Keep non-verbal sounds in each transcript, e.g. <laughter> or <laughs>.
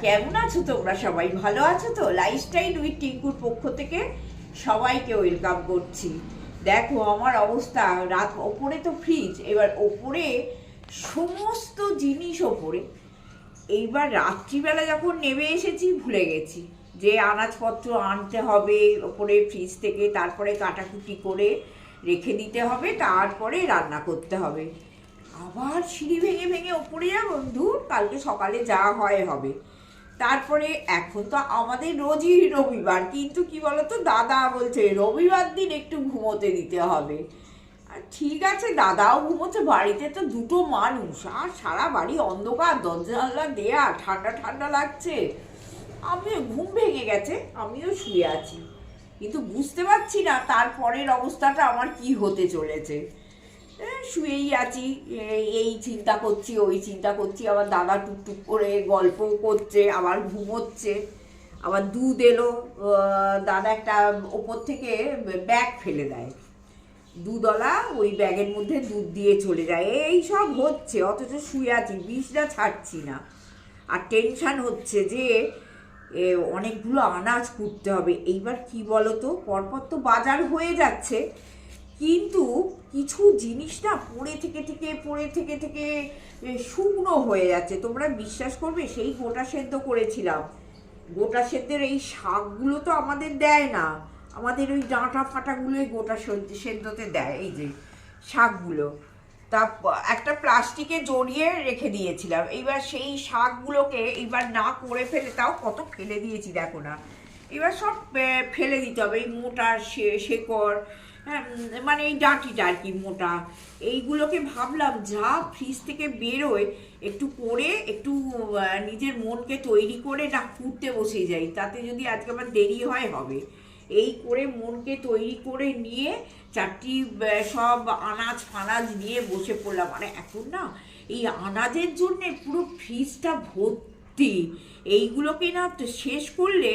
কেমন আছো তোমরা? সবাই ভালো আছো তো? লাইফস্টাইল উইথ টিঙ্কুর পক্ষ থেকে সবাইকে ওয়েলকাম করছি। দেখো, আমার অবস্থা, রাত ওপরে তো ফ্রিজ এবার ওপরে সমস্ত জিনিস ওপরে। এইবার রাত্রিবেলা যখন নেমে এসেছি, ভুলে গেছি। যে আনাজপত্র আনতে হবে ওপরে ফ্রিজ থেকে, তারপরে কাটাকুটি করে রেখে দিতে হবে, তারপরে রান্না করতে হবে। আবার সিঁড়ি ভেঙে ভেঙে ওপরে যাব? দূর কালকে সকালে যা হয় হবে। তারপরে এখন তো আমাদের রোজই রবিবার, কিন্তু কি বলতো, দাদা বলছে রবিবার দিন একটু ঘুমোতে দিতে হবে। আর ঠিক আছে, দাদাও ঘুমোচ্ছে, বাড়িতে তো দুটো মানুষ, আর সারা বাড়ি অন্ধকার, দরজা দেয়া, ঠান্ডা ঠান্ডা লাগছে। আমি ঘুম ভেঙে গেছে, আমিও শুয়ে আছি। কিন্তু বুঝতে পারছি না তারপরের অবস্থাটা আমার কি হতে চলেছে। শুয়েই আছি। এই- চিন্তা করছি, ওই চিন্তা করছি। আবার দাদা টুকটুক করে গল্প করছে, আবার ঘুমোচ্ছে। আবার দুধ এলো। দাদা একটা ওপর থেকে ব্যাগ ফেলে দেয়। দুধওয়ালা ওই ব্যাগের মধ্যে দুধ দিয়ে চলে যায়। এই সব হচ্ছে, অথচ শুয়ে আছি বিষটা ছাড়ছি না। আর টেনশান হচ্ছে যে অনেকগুলো আনাজ কুটতে হবে। এইবার কি বলতো? পরপর তো বাজার হয়ে যাচ্ছে। কিন্তু কিছু জিনিস না পড়ে থেকে থেকে, পড়ে থেকে থেকে শুকনো হয়ে যাচ্ছে। তোমরা বিশ্বাস করবে, সেই গোটা সেদ্ধ করেছিলাম। গোটা সেদ্ধের এই শাকগুলো তো আমাদের দেয় না। আমাদের ওই ডাঁটা ফাটাগুলোই গোটা সেদ্ধতে দেয়, এই যে শাকগুলো। তা একটা প্লাস্টিকে জড়িয়ে রেখে দিয়েছিলাম। এইবার সেই শাকগুলোকে এইবার না করে ফেলে, তাও কত ফেলে দিয়েছি, দেখো না। এবার সব ফেলে দিতে হবে। এই মোটা শেকড় মানে এই ডাঁটিটা আর কি মোটা, এইগুলোকে ভাবলাম যা ফ্রিজ থেকে বেরোয়, একটু করে একটু নিজের মনকে তৈরি করে না ফুটতে বসে যাই, তাতে যদি আজকে আবার দেরি হয়, হবে। এই করে মনকে তৈরি করে নিয়ে চারটি সব আনাজ ফানাজ নিয়ে বসে পড়লাম। মানে এখন না, এই আনাজের জন্যে পুরো ফ্রিজটা ভর্তি। এইগুলোকে না শেষ করলে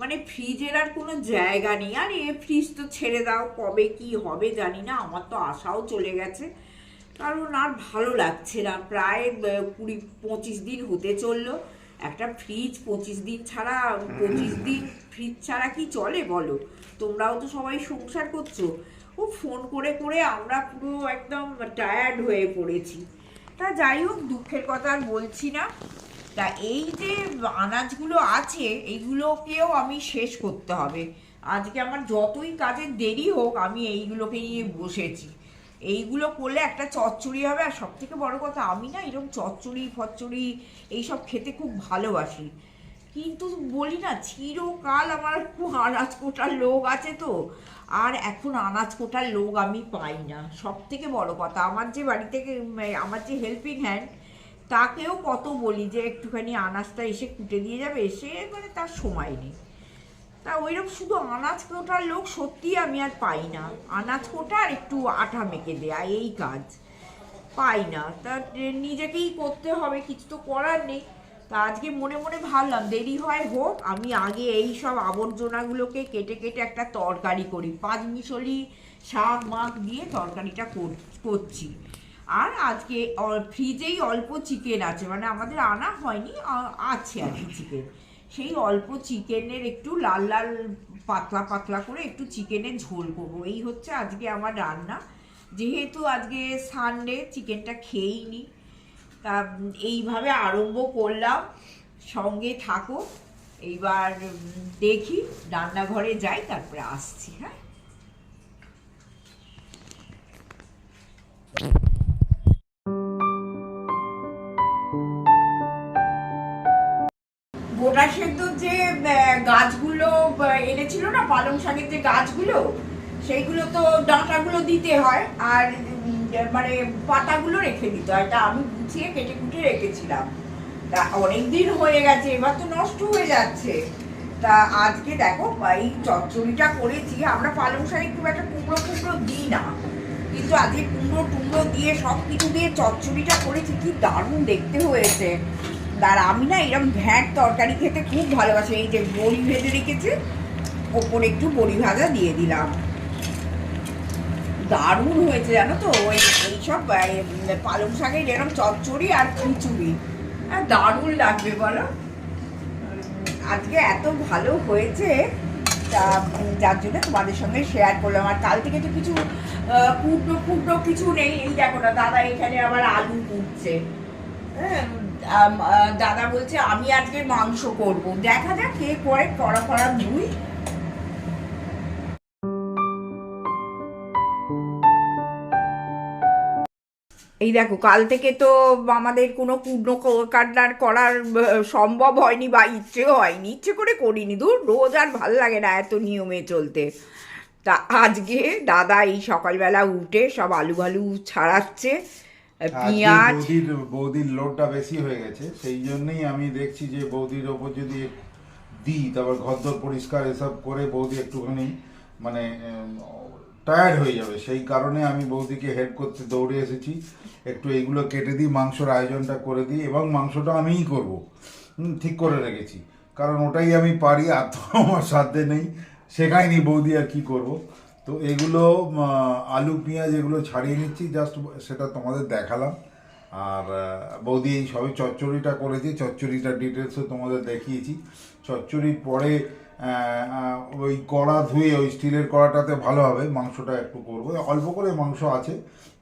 মানে ফ্রিজের আর কোনো জায়গা নেই। আর এ ফ্রিজ তো ছেড়ে দাও কবে কি হবে জানি না আমার তো আশাও চলে গেছে। কারণ আর ভালো লাগছে না। প্রায় কুড়ি পঁচিশ দিন হতে চলল। একটা ফ্রিজ পঁচিশ দিন ছাড়া পঁচিশ দিন ফ্রিজ ছাড়া কি চলে বলো? তোমরাও তো সবাই সংসার করছ। ও ফোন করে করে আমরা পুরো একদম টায়ার্ড হয়ে পড়েছি। তা যাই হোক দুঃখের কথা আর বলছি না। তা এই যে আনাজগুলো আছে, এইগুলোকেও আমি শেষ করতে হবে। আজকে আমার যতই কাজের দেরি হোক, আমি এইগুলোকে নিয়ে বসেছি। এইগুলো করলে একটা চচ্চড়ি হবে, আর সব থেকে বড় কথা, আমি না এরকম চচ্চড়ি, ফচ্চড়ি এইসব খেতে খুব ভালোবাসি। কিন্তু বলি না, চিরকাল আমার আনাজ কোটার লোক আছে তো, আর এখন আনাজ কোটার লোক আমি পাই না। সব থেকে বড় কথা, আমার যে বাড়ি থেকে আমার যে হেল্পিং হ্যান্ড তাকেও কত বলি যে একটুখানি আনাজটা এসে কুটে দিয়ে যাবে সে মানে তার সময় নেই। তা ওইরকম শুধু আনাজ কোটার লোক সত্যি আমি আর পাই না। আনাজ কোটা আর একটু আটা মেখে দেয়া, এই কাজ। পাই না। তা নিজেকেই করতে হবে, কিছু তো করার নেই। তা আজকে মনে মনে ভাবলাম, দেরি হয় হোক, আমি আগে এই সব আবর্জনাগুলোকে কেটে কেটে একটা তরকারি করি। পাঁচ মিশলি শাক মাখ দিয়ে তরকারিটা কর- করছি। আর আজকে ফ্রিজেই অল্প চিকেন আছে মানে আমাদের আনা হয়নি আছে আর কি চিকেন সেই অল্প চিকেনের একটু লাল লাল পাতলা পাতলা করে একটু চিকেনের ঝোল করব। এই হচ্ছে আজকে আমার রান্না। যেহেতু আজকে সানডে চিকেনটা খেয়েই নি তা, এইভাবে আরম্ভ করলাম। সঙ্গে থাকো, এইবার দেখি, রান্নাঘরে যাই, তারপরে আসছি হ্যাঁ? গোটা সেদ্ধ যে গাছগুলো এনেছিল না, পালং শাকের যে গাছগুলো, সেইগুলো তো ডাঁটাগুলো দিতে হয়, আর মানে পাতাগুলো রেখে দিতে হয়। তা আমি গুছিয়ে কেটে কুটে রেখেছিলাম। তা অনেকদিন হয়ে গেছে, এবার তো নষ্ট হয়ে যাচ্ছে। তা আজকে দেখো, এই চচ্চড়িটা করেছি। আমরা পালং শাকে খুব একটা কুমড়ো কুমড়ো দিই না। কিন্তু আজকে কুমড়ো টুমড়ো দিয়ে সব কিছু দিয়ে চচ্চড়িটা করেছি, কি দারুণ দেখতে হয়েছে। আর আমি না এরকম ভ্যাট তরকারি খেতে খুব ভালোবাসি। এই যে বড়ি ভেজে রেখেছে ওপরে একটু বড়ি ভাজা দিয়ে দিলাম। দারুণ হয়েছে জানো তো ওই এইসব পালং শাকের এরকম চচ্চড়ি আর খিচুড়ি। আর দারুণ লাগবে বলো। আজকে এত ভালো হয়েছে তা যার জন্য তোমাদের সঙ্গে শেয়ার করলাম। আর কাল থেকে তো কিছু আহ, কুটনো কুটনো কিছু নেই। এই দেখো না দাদা এখানে আবার আলু কুটছে। হ্যাঁ, দাদা বলছে, আমি আজকে মাংস করব। দেখা যাক কে করে করা করা দুই এই দেখো, কাল থেকে তো আমাদের কোনো পূর্ণ কান্নার করার সম্ভব হয়নি বা ইচ্ছেও হয়নি। ইচ্ছে করে করিনি দূর, রোজ আর ভালো লাগে না এত নিয়মে চলতে। তা আজকে দাদা এই সকালবেলা উঠে সব আলু আলু ছাড়াচ্ছে। পেঁয়াজ। বৌদির বৌদির লোডটা বেশি হয়ে গেছে সেই জন্যই আমি দেখছি যে বৌদির ওপর যদি দিই তারপর ঘরদোর পরিষ্কার এসব করে বৌদি একটুখানি মানে টায়ার্ড হয়ে যাবে। সেই কারণে আমি বৌদিকে হেল্প করতে দৌড়ে এসেছি। একটু এইগুলো কেটে দিই মাংসর আয়োজনটা করে দিই এবং মাংসটা আমিই করব। হুম, ঠিক করে রেখেছি। কারণ ওটাই আমি পারি আর তো আমার সাধ্যে নেই। শেখায়নি বৌদি আর কি করব। তো এগুলো আলু পেঁয়াজ এগুলো ছাড়িয়ে নিচ্ছি জাস্ট সেটা তোমাদের দেখালাম। আর বৌদি এই সবই চচ্চড়িটা করেছি চচ্চড়িটা ডিটেলসও তোমাদের দেখিয়েছি। চচ্চড়ির পরে ওই কড়া ধুয়ে ওই স্টিলের কড়াটাতে ভালো হবে মাংসটা একটু করব। অল্প করে মাংস আছে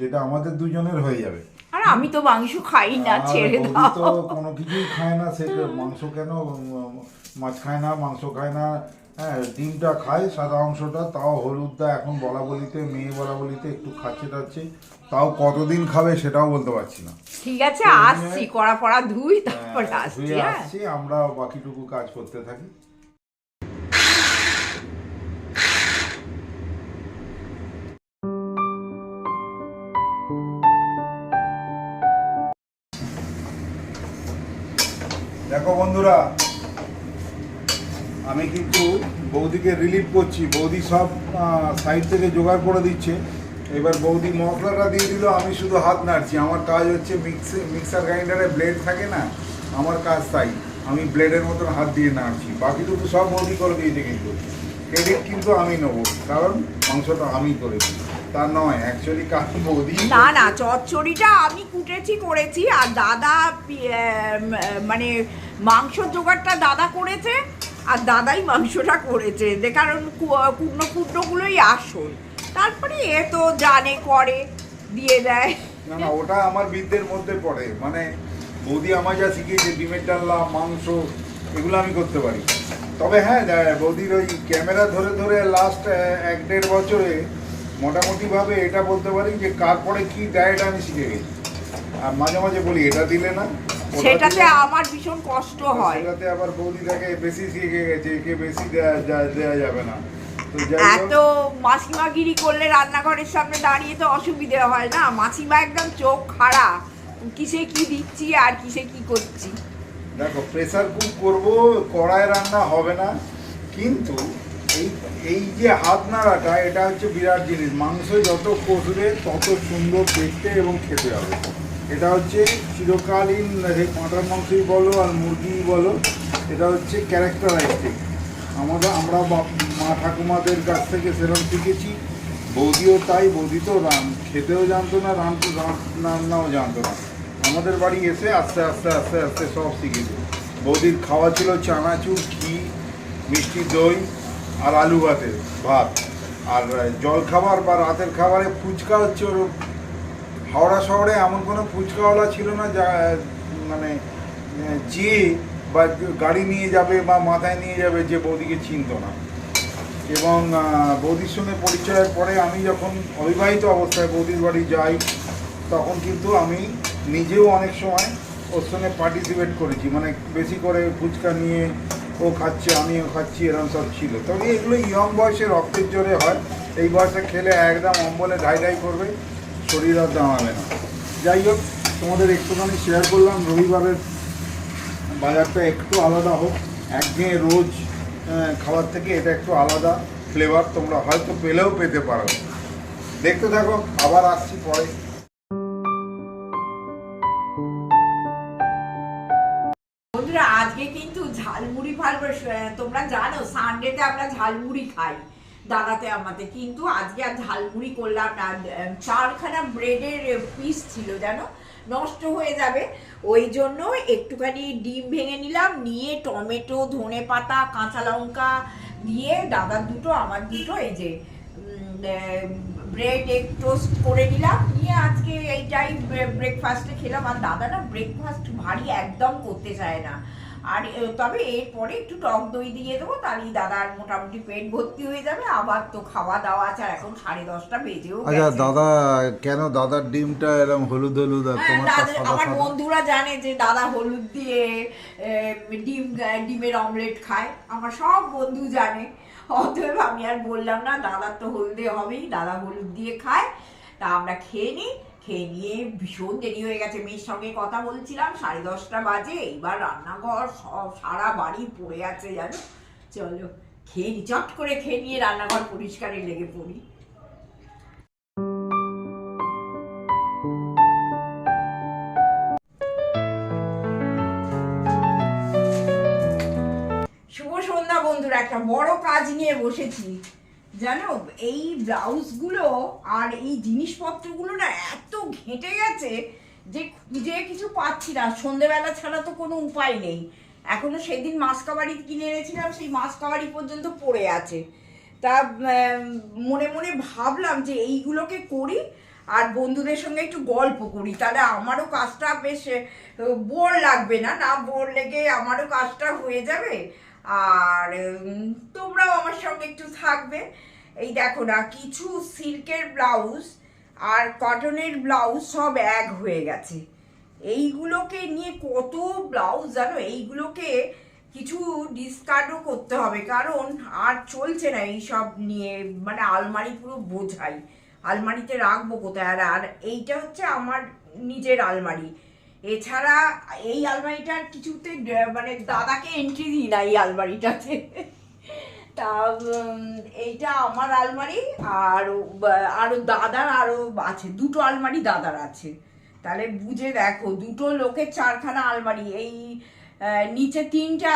যেটা আমাদের দুজনের হয়ে যাবে। আর আমি তো মাংস খাই না ছেড়ে দাও। তো কোনো কিছুই খায় না সে মাংস কেন মাছ খায় না মাংস খায় না হ্যাঁ ডিমটা খায় সাদা অংশটা তাও হলুদটা এখন বলা বলিতে মেয়ে বলা বলিতে একটু খাচ্ছে টাচ্ছে। তাও কতদিন খাবে সেটাও বলতে পারছি না। ঠিক আছে আসছি কড়া পড়া ধুই তারপর হ্যাঁ, আসছি হ্যাঁ। আসছি আমরা বাকিটুকু কাজ করতে থাকি। দেখো বন্ধুরা আমি কিন্তু বৌদিকে রিলিভ করছি। বৌদি সব সাইড থেকে জোগাড় করে দিচ্ছে। এবার বৌদি মশলাটা দিয়ে দিল, আমি শুধু হাত নাড়ছি। আমার কাজ হচ্ছে মিক্সি মিক্সার গ্রাইন্ডারে ব্লেড থাকে না, আমার কাজ তাই। আমি ব্লেডের মতন হাত দিয়ে নাড়ছি। বাকি বাকিটুকু সব বৌদি করে দিয়েছে কিন্তু। ক্রেডিট কিন্তু আমি নেব, কারণ মাংসটা আমি করেছি তা নয় অ্যাকচুয়ালি কাজ বৌদি না না, চচ্চড়িটা আমি কুটেছি, করেছি। আর দাদা মানে মাংস জোগাড়টা দাদা করেছে। আর দাদাই মাংসটা করেছে। যে কারণ কুটনো কুটনোগুলোই আসল। তারপরে এ তো জানে, করে, দিয়ে দেয়। না না, ওটা আমার বিদ্যের মধ্যে পড়ে। মানে বৌদি আমার যা শিখিয়েছে, ডিমের ডাল্লা মাংস, এগুলো আমি করতে পারি। তবে হ্যাঁ বৌদির ওই ক্যামেরা ধরে ধরে লাস্ট এক দেড় বছরে মোটামুটিভাবে এটা বলতে পারি যে কার পরে কি ডায়েট আমি শিখে গেছি। আর মাঝে মাঝে বলি, এটা দিলে না সেটাতে আমার ভীষণ কষ্ট হয়। সেটাতে আবার বৌদি তাকে বেশি শিখে গেছে একে বেশি দেয়া যা- যাবে না। এত মাসিমাগিরি করলে রান্নাঘরের সামনে দাঁড়িয়ে তো অসুবিধে হয় না। মাসিমা একদম চোখ খাড়া কিসে কি দিচ্ছি আর কিসে কি করছি। দেখো প্রেসার কুক করব কড়ায় রান্না হবে না কিন্তু এই এই যে হাত নাড়াটা এটা হচ্ছে বিরাট জিনিস। মাংস যত কষবে তত সুন্দর দেখতে এবং খেতে হবে। এটা হচ্ছে চিরকালীন পাঁঠার মাংসই বলো আর মুরগি বলো, এটা হচ্ছে ক্যারেক্টারাইস্টিক আমাদের আমরা মা ঠাকুমাদের কাছ থেকে সেরকম শিখেছি। বৌদিও তাই, বৌদি তো রান, খেতেও জানতো না, রান রান্নাও জানতো না। আমাদের বাড়ি এসে আস্তে আস্তে আস্তে আস্তে সব শিখেছে। বৌদির খাওয়া ছিল চানাচুর, ঘি, মিষ্টি দই আর আলু ভাতের ভাত। আর জল খাবার বা রাতের খাবারে ফুচকা হচ্ছে ওর হাওড়া শহরে এমন কোনো ফুচকাওয়ালা ছিল না যা মানে যে বা গাড়ি নিয়ে যাবে বা মাথায় নিয়ে যাবে যে বৌদিকে চিনতো না। এবং বৌদির সঙ্গে পরিচয়ের পরে আমি যখন অবিবাহিত অবস্থায় বৌদির বাড়ি যাই, তখন কিন্তু আমি নিজেও অনেক সময় ওর সঙ্গে পার্টিসিপেট করেছি। মানে বেশি করে ফুচকা নিয়ে ও খাচ্ছে, আমিও খাচ্ছি এরকম সব ছিল। তবে এগুলো ইয়ং বয়সে রক্তের জোরে হয়। এই বয়সে খেলে একদম অম্বলে ঢাই ঢাই করবে। শরীর আর দাঁড়াবে না। যাই হোক, তোমাদের একটুখানি শেয়ার করলাম, রবিবারের বাজারটা একটু আলাদা হোক। একঘেয়ে রোজ খাবার থেকে এটা একটু আলাদা ফ্লেভার তোমরা হয়তো পেলেও পেতে পারো। দেখতে থাকো, আবার আসছি পরে। আজকে কিন্তু ঝালমুড়ি ফালবো তোমরা জানো সানডেতে আমরা ঝালমুড়ি খাই। দাদাতে আমাদের। কিন্তু আজকে আর ঝালমুড়ি করলাম না। চারখানা ব্রেডের পিস ছিল জানো? নষ্ট হয়ে যাবে। ওই জন্য একটুখানি ডিম ভেঙে নিলাম, নিয়ে টমেটো ধনে পাতা কাঁচা লঙ্কা দিয়ে দাদার দুটো, আমার দুটো, এই যে ব্রেড এগ টোস্ট করে নিলাম। নিয়ে আজকে এইটাই ব্রেকফাস্টে খেলাম। আর দাদা না ব্রেকফাস্ট ভারী একদম করতে চায় না। আর তবে এরপরে একটু টক দই দিয়ে দেবো তাহলেই দাদার মোটামুটি পেট ভর্তি হয়ে যাবে। আবার তো খাওয়া দাওয়া আছে আর এখন সাড়ে দশটা বেজেও আচ্ছা দাদা কেন দাদার ডিমটা এরকম হলুদ হলুদ আর হ্যাঁ, আমার বন্ধুরা জানে যে দাদা হলুদ দিয়ে ডিম ডিমের অমলেট খায়। আমার সব বন্ধু জানে। অতএব আমি আর বললাম না দাদার তো হলদে হবেই দাদা হলুদ দিয়ে খায়। তা আমরা খেয়ে নিই। খেয়ে নিয়ে ভীষণ দেরি হয়ে গেছে। মেয়ের সঙ্গে কথা বলছিলাম, সাড়ে দশটা বাজে, এইবার রান্নাঘর সব সারা বাড়ি পড়ে আছে জানো। চলো, খেয়ে চট করে খেয়ে নিয়ে রান্নাঘর পরিষ্কারে লেগে পড়ি। শুভ সন্ধ্যা বন্ধুরা, একটা বড় কাজ নিয়ে বসেছি। জানো, এই ব্লাউজগুলো আর এই জিনিসপত্রগুলো না এত ঘেঁটে গেছে যে খুঁজে কিছু পাচ্ছি না। সন্ধেবেলা ছাড়া তো কোনো উপায় নেই। এখনও সেদিন মাসকাবাড়ি কিনে এনেছিলাম, সেই মাসকাবাড়ি পর্যন্ত পড়ে আছে। তা মনে মনে ভাবলাম যে এইগুলোকে করি আর বন্ধুদের সঙ্গে একটু গল্প করি। তাহলে আমারও কাজটা বেশ বোর লাগবে না? না বোর লেগে আমারও কাজটা হয়ে যাবে। আর তোমরাও আমার সঙ্গে একটু থাকবে। এই দেখো না, কিছু সিল্কের ব্লাউজ আর কটনের ব্লাউজ সব এক হয়ে গেছে। এইগুলোকে নিয়ে কত ব্লাউজ জানো? এইগুলোকে কিছু ডিসকার্ডও করতে হবে, কারণ আর চলছে না এইসব নিয়ে মানে আলমারি পুরো বোঝাই। আলমারিতে রাখব কোথায়? আর আর এইটা হচ্ছে আমার নিজের আলমারি। এছাড়া এই আলমারিটার কিছুতে মানে দাদাকে এন্ট্রি দিই না এই আলমারিটাতে। তা এইটা আমার আলমারি আর ব- আরও দাদার আরও আছে, দুটো আলমারি দাদার আছে। তাহলে বুঝে দেখো, দুটো লোকের চারখানা আলমারি, এই নিচে তিনটে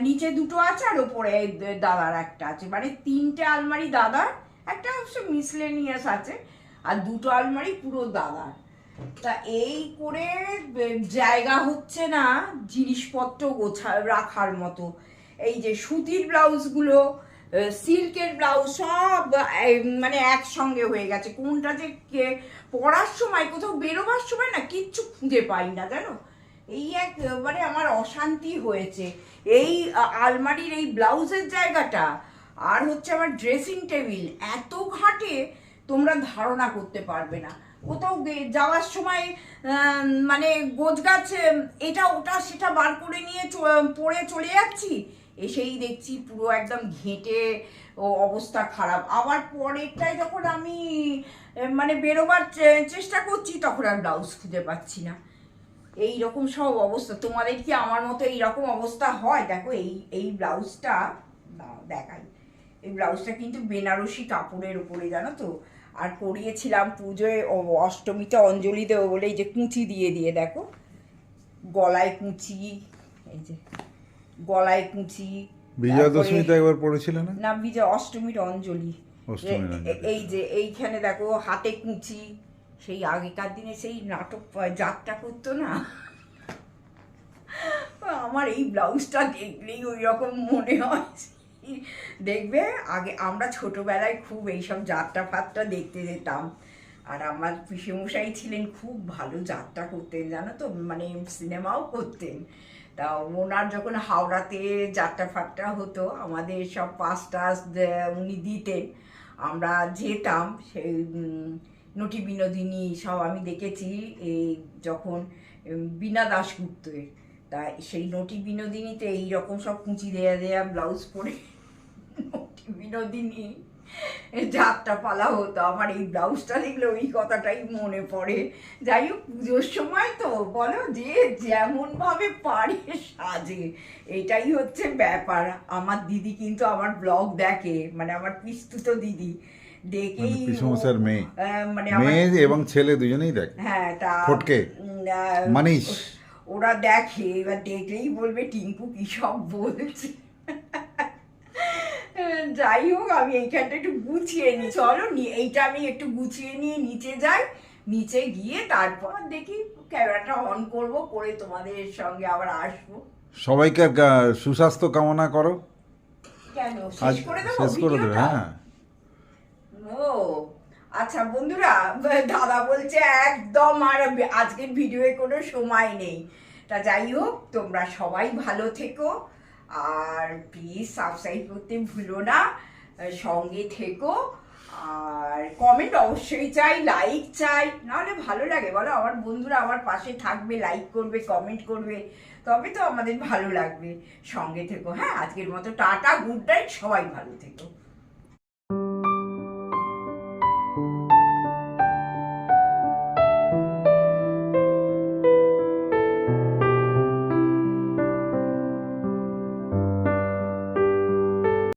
নিচে দুটো আছে আর ওপরে দাদার একটা আছে। মানে তিনটে আলমারি দাদার, একটা অবশ্য মিসলেনিয়াস আছে, আর দুটো আলমারি পুরো দাদার। তা এই করে জায়গা হচ্ছে না, জিনিসপত্র গোছা, রাখার মতো। এই যে সুতির ব্লাউজগুলো সিল্কের ব্লাউজ সব মানে একসঙ্গে হয়ে গেছে। কোনটা যে পরার সময় কোথাও বেরোবার সময় না কিচ্ছু খুঁজে পাই না জানো? এই এক মানে আমার অশান্তি হয়েছে। এই আলমারির এই ব্লাউজের জায়গাটা আর হচ্ছে আমার ড্রেসিং টেবিল এত ঘাটে তোমরা ধারণা করতে পারবে না। কোথাও যাওয়ার সময় মানে গোছগাছ উম, এটা ওটা সেটা বার করে নিয়ে পরে চলে যাচ্ছি এসেই দেখছি পুরো একদম ঘেঁটে, ও অবস্থা খারাপ। আবার পরেরটায় যখন আমি মানে বেরোবার চেষ্টা করছি, তখন আর ব্লাউজ খুঁজে পাচ্ছি না। এই রকম সব অবস্থা। তোমাদের কি আমার মতো এই রকম অবস্থা হয়? দেখো, এই এই ব্লাউজটা দেখাই। এই ব্লাউজটা কিন্তু বেনারসি কাপড়ের উপরে, জানো তো? আর করিয়েছিলাম পুজোয় অষ্টমীতে অঞ্জলি দেবো বলে এই যে কুঁচি দিয়ে দিয়ে, দেখো। গলায় কুঁচি, এই যে। গলায় কুচি বিজয়া দশমীতে একবার পড়েছিল না? না বিজয় অষ্টমীর অঞ্জলি। এই যে এইখানে দেখো হাতে কুচি সেই আগেকার দিনে সেই নাটক যাত্রা করতো না? আমার এই ব্লাউজটা দেখলেই ওই রকম মনে হয়। দেখবে আগে আমরা ছোটবেলায় খুব এইসব যাত্রা ফাত্রা দেখতে যেতাম। আর আমার পিসেমশাই ছিলেন খুব ভালো যাত্রা করতেন জানো তো? মানে সিনেমাও করতেন। তা ওনার যখন হাওড়াতে যাত্রা ফাট্টা হতো, আমাদের সব পাস টাস উনি দিতেন। আমরা যেতাম, সেই নটি বিনোদিনী সব আমি দেখেছি, এই যখন বীণা দাশগুপ্তের তা সেই নটি বিনোদিনীতে এইরকম সব কুঁচি দেয়া দেয়া ব্লাউজ পরে <laughs> নটি বিনোদিনী যাত্রা পালা হতো আমার এই ব্লাউজটা দেখলে ওই কথাটাই মনে পড়ে যাই হোক পুজোর সময় তো বলো যে যেমন ভাবে পারে সাজে এটাই হচ্ছে ব্যাপার আমার দিদি কিন্তু আমার ব্লগ দেখে মানে আমার পিস্তুত দিদি দেখেই মানে পিসমশাইয়ের ও- মেয়ে। মানে মেয়ে এবং ছেলে দুজনেই দেখ হ্যাঁ তা ফটকে। মানিস। ওরা দেখে এবার দেখলেই বলবে টিঙ্কু কি সব বলছে যাই হোক আমি এইখানটা একটু গুছিয়ে নিই। চলো এইটা আমি একটু গুছিয়ে নিয়ে নিচে যাই। নিচে গিয়ে তারপর দেখি ক্যামেরাটা অন করব করে তোমাদের সঙ্গে আবার আসব। সবাইকে সুস্বাস্থ্য কামনা করো। কেন? শেষ করে দেবো শেষ করে দেবে হ্যাঁ। ও আচ্ছা বন্ধুরা দাদা বলছে একদম আর আজকের ভিডিওয়ে কোনো সময় নেই। তা যাই হোক তোমরা সবাই ভালো থেকো। আর প্লিজ সাবস্ক্রাইব করতে ভুলো না। সঙ্গে থেকো। আর কমেন্ট অবশ্যই চাই লাইক চাই। নাহলে ভালো লাগে, বলো। আমার বন্ধুরা আমার পাশে থাকবে লাইক করবে কমেন্ট করবে। তবে তো আমাদের ভালো লাগবে। সঙ্গে থেকো হ্যাঁ? আজকের মতো টাটা গুড নাইট সবাই ভালো থেকো।